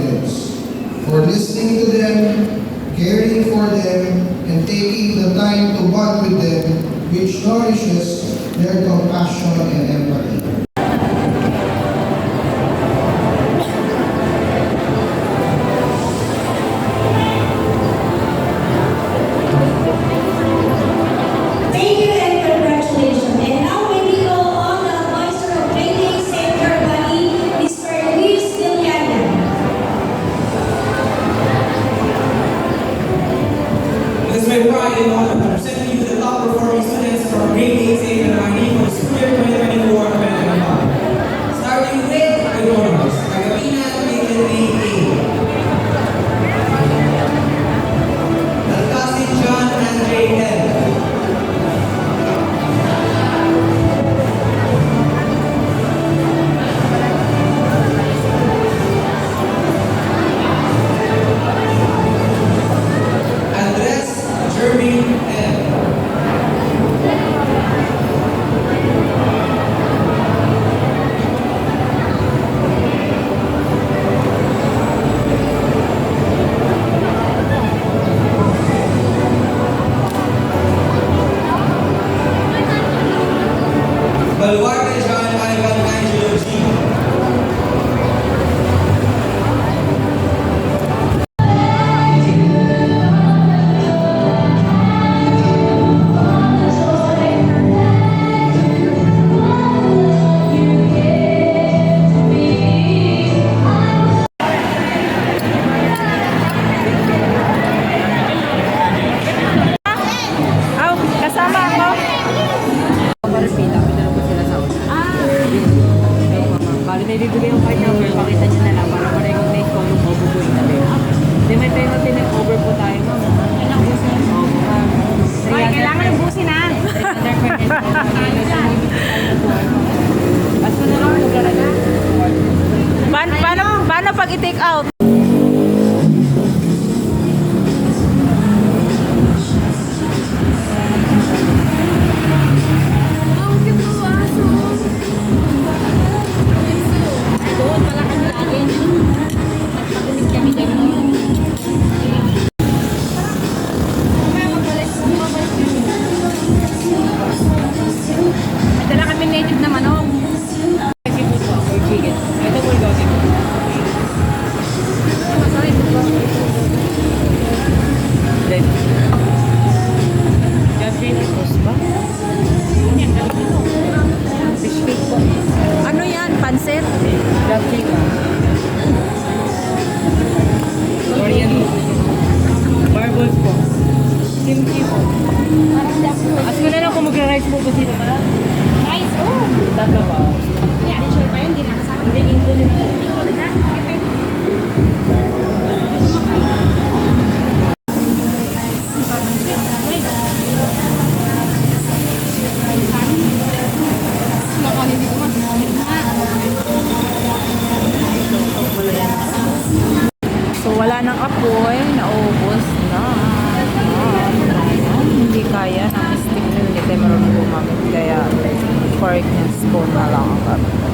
Providence, for listening to them, caring for them, and taking the time to bond with them, which nourishes their compassion and paano pag i-take out? Then, Gabriel Ipos ba? Fish cake po. Ano yan? Pansit? Crab cake. Korean Barbels po. Kimchi po. As ko na lang kung magra-rice po ba sila ba? Nice. Oh. Tatlo ba? Hindi, sure pa yun? Hindi nakasama. Hindi, nila. Hindi na. Wala nang apoy, naubos na. Ah, hindi kaya ng stick na hindi tayo marunong gumamit. Kaya fork and spoon na lang ang gamit.